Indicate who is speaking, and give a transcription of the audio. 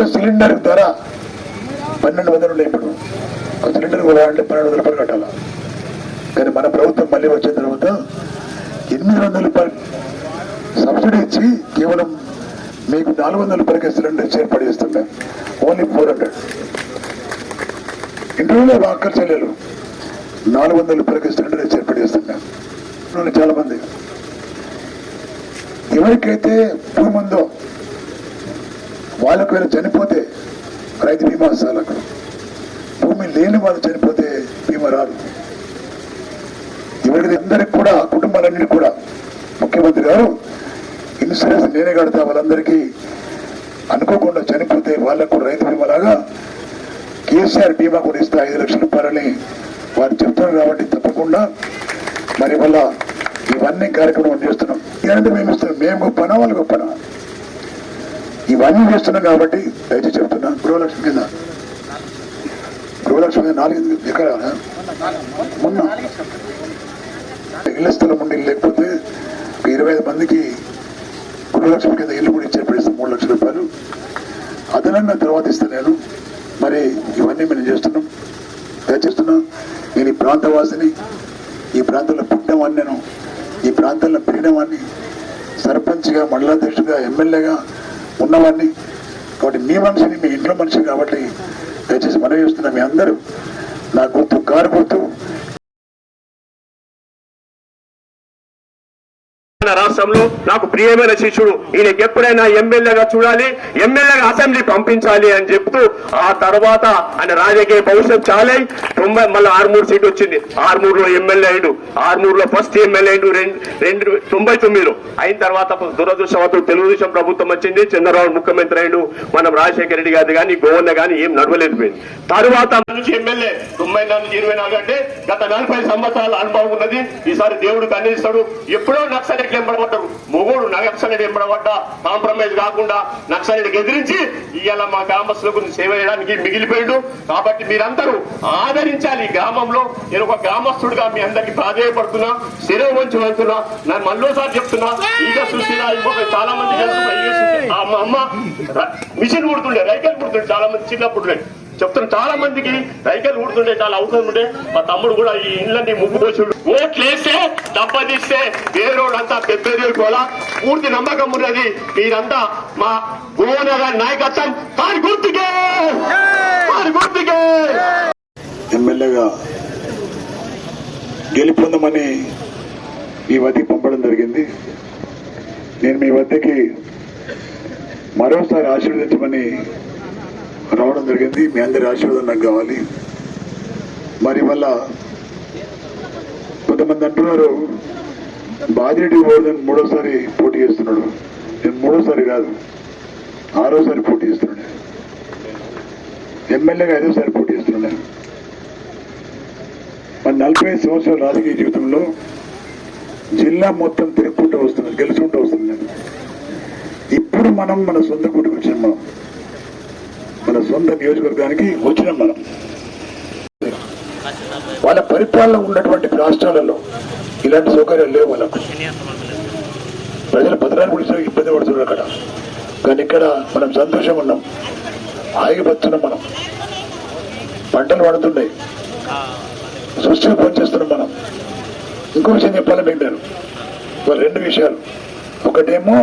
Speaker 1: ఒక్క సిలిండర్ ధర పన్నెండు వందలు ఉన్నాయి ఇప్పుడు. ఒక సిలిండర్ కొనాలంటే పన్నెండు వందల రూపాయలు కానీ మన ప్రభుత్వం మళ్ళీ వచ్చిన తర్వాత ఎనిమిది వందల రూపాయలు సబ్సిడీ ఇచ్చి కేవలం మీకు నాలుగు వందల రూపాయలకి సిలిండర్ ఏర్పాటు చేస్తుండే. Only four hundred. ఇంటర్వ్యూలో మా చెల్లెలు నాలుగు వందల రూపాయలకి సిలిండర్ ఏర్పాటు చేస్తుండే. చాలా మంది ఎవరికైతే భూమి ఉందో వాళ్ళకు వీళ్ళు చనిపోతే రైతు బీమా వస్తారు అక్కడ భూమి లేని వాళ్ళు చనిపోతే బీమా రాదు. ఎవరికి అందరికి కూడా కుటుంబాలన్నిటి కూడా. ముఖ్యమంత్రి గారు ఇన్సూరెన్స్ నేనే కడతా వాళ్ళందరికీ. అనుకోకుండా చనిపోతే వాళ్ళకు రైతు బీమా లాగా కేసీఆర్ బీమా కూడా ఇస్తే ఐదు లక్షల రూపాయలని వారు చెప్తున్నారు కాబట్టి తప్పకుండా మరి వల్ల ఇవన్నీ కార్యక్రమం చేస్తున్నాం. ఏంటంటే మేము ఇస్తున్నాం మేము గొప్పనా వాళ్ళు గొప్పనా ఇవన్నీ చేస్తున్నాం కాబట్టి దయచేసి చెప్తున్నా. గృహలక్ష్మి కింద. గృహలక్ష్మి కింద నాలుగు ఎకరాలా మొన్న. ఇళ్ళ స్థలం ఉండి లేకపోతే ఇరవై ఐదు మందికి గృహలక్ష్మి కింద ఇల్లు కూడా ఇచ్చే మూడు లక్షల రూపాయలు. అదనంగా తర్వాత ఇస్తాను నేను. మరి ఇవన్నీ మేము చేస్తున్నాం. దయచేస్తున్నా నేను ఈ ప్రాంతవాసిని ఈ ప్రాంతంలో పుట్టినవాడిని నేను ఈ ప్రాంతంలో పెరిగినవాడిని సర్పంచ్గా మండలాధ్యక్షుడిగా ఎమ్మెల్యేగా ఉన్నవాడిని కాబట్టి మీ మనిషిని మీ ఇంట్లో మనిషి కాబట్టి దయచేసి మనం చేస్తున్నాం మీ అందరూ నా గుర్తు కారు గుర్తు
Speaker 2: రాష్ట్రంలో నాకు ప్రియమైన శిష్యుడు ఈయనకి ఎప్పుడైనా ఎమ్మెల్యేగా చూడాలి ఎమ్మెల్యేగా అసెంబ్లీ పంపించాలి అని చెప్తూ ఆ తర్వాత ఆయన రాజకీయ భవిష్యత్ చాలై తొంభై మళ్ళీ ఆరుమూరు సీట్ వచ్చింది. ఆరుమూరులో ఎమ్మెల్యే అయ్యాడు. ఆరుమూరులో ఫస్ట్ ఎమ్మెల్యే అయ్యాడు రెండు రెండు తొంభై తొమ్మిదిలో. అయిన తర్వాత దురదృష్టవత్తు తెలుగుదేశం ప్రభుత్వం వచ్చింది చంద్రబాబు ముఖ్యమంత్రి అయ్యాడు. మనం రాజశేఖర రెడ్డి గారి కానీ గోవన్న కానీ ఏం నడవలేదు తర్వాత తరువాత నుంచి ఎమ్మెల్యే తొంభై నాలుగు ఇరవై నాలుగు అంటే గత నలభై సంవత్సరాల అనుభవం ఉన్నది. ఈసారి దేవుడు కన్నిస్తాడు. ఎప్పుడో నక్సలెట్లు ఎంబడబడ్డారు మొగోడు నక్సలెట్ ఎంబడబడ్డా కాంప్రమైజ్ కాకుండా నక్సలెట్కి ఎదిరించి ఇవాళ మా గ్రామస్తులకు సేవ చేయడానికి మిగిలిపోయాడు. కాబట్టి మీరందరూ ఆదరించాలి ఈ గ్రామంలో. నేను ఒక గ్రామస్తుడిగా మీ అందరికి ప్రాధేయపడుతున్నా శరీరం వంచి వెళ్తున్నా. నన్ను మళ్ళీసారి చెప్తున్నా. ఈగ సుశీల ఇంకొక చాలా మంది తెలుసు అమ్మ మిషన్ కుడుతుండే రైకల్ కుడుతుండే చాలా మంది చిన్నప్పుడు చెప్తున్నాను చాలా మందికి రైకలు ఊడుతుండే చాలా అవసరం ఉండే. మా తమ్ముడు కూడా ఈ ఇళ్ళని ముగ్గు పోసుడు. ఓట్లేస్తే దెబ్బతీస్తే వేరేవాళ్ళంతా పెద్దోలా పూర్తి నమ్మకం ఉన్నది. మీరంతా మా భువన గారి నాయకత్వం. వారి గుర్తుకే! వారి గుర్తుకే!
Speaker 1: ఎమ్మెల్యేగా గెలుపొందమని మీ వద్దకి పంపడం జరిగింది. నేను మీ వద్దకి మరోసారి ఆశీర్వదించమని రావడం జరిగింది. మీ అందరి ఆశీర్వాదం నాకు కావాలి. మరి మళ్ళా కొంతమంది అంటున్నారు బాజిరెడ్డి ఓడదని మూడోసారి పోటీ చేస్తున్నాడు. నేను మూడోసారి కాదు ఆరోసారి పోటీ చేస్తున్నాడు ఎమ్మెల్యేగా ఐదోసారి పోటీ చేస్తున్నాను. మరి నలభై ఐదు సంవత్సరాల రాజకీయ జీవితంలో జిల్లా మొత్తం తిరుగుకుంటూ వస్తున్నాను గెలుచుకుంటూ వస్తున్నాను ఇప్పుడు మనం మన సొంత కూటికి వచ్చినాం మనం. సొంత నియోజకవర్గానికి వచ్చినాం మనం. వాళ్ళ పరిపాలన ఉన్నటువంటి రాష్ట్రాలలో ఇలాంటి సౌకర్యాలు లేవు వాళ్ళకు. ప్రజల భద్రాన్ని గురించి ఇబ్బంది పడుతున్నారు అక్కడ. కానీ ఇక్కడ మనం సంతోషంగా ఉన్నాం. హాయిగా బతున్నాం మనం. పంటలు పడుతున్నాయి సృష్టిగా పనిచేస్తున్నాం మనం. ఇంకో విషయం చెప్పాలి మీకు నేను రెండు విషయాలు. ఒకటేమో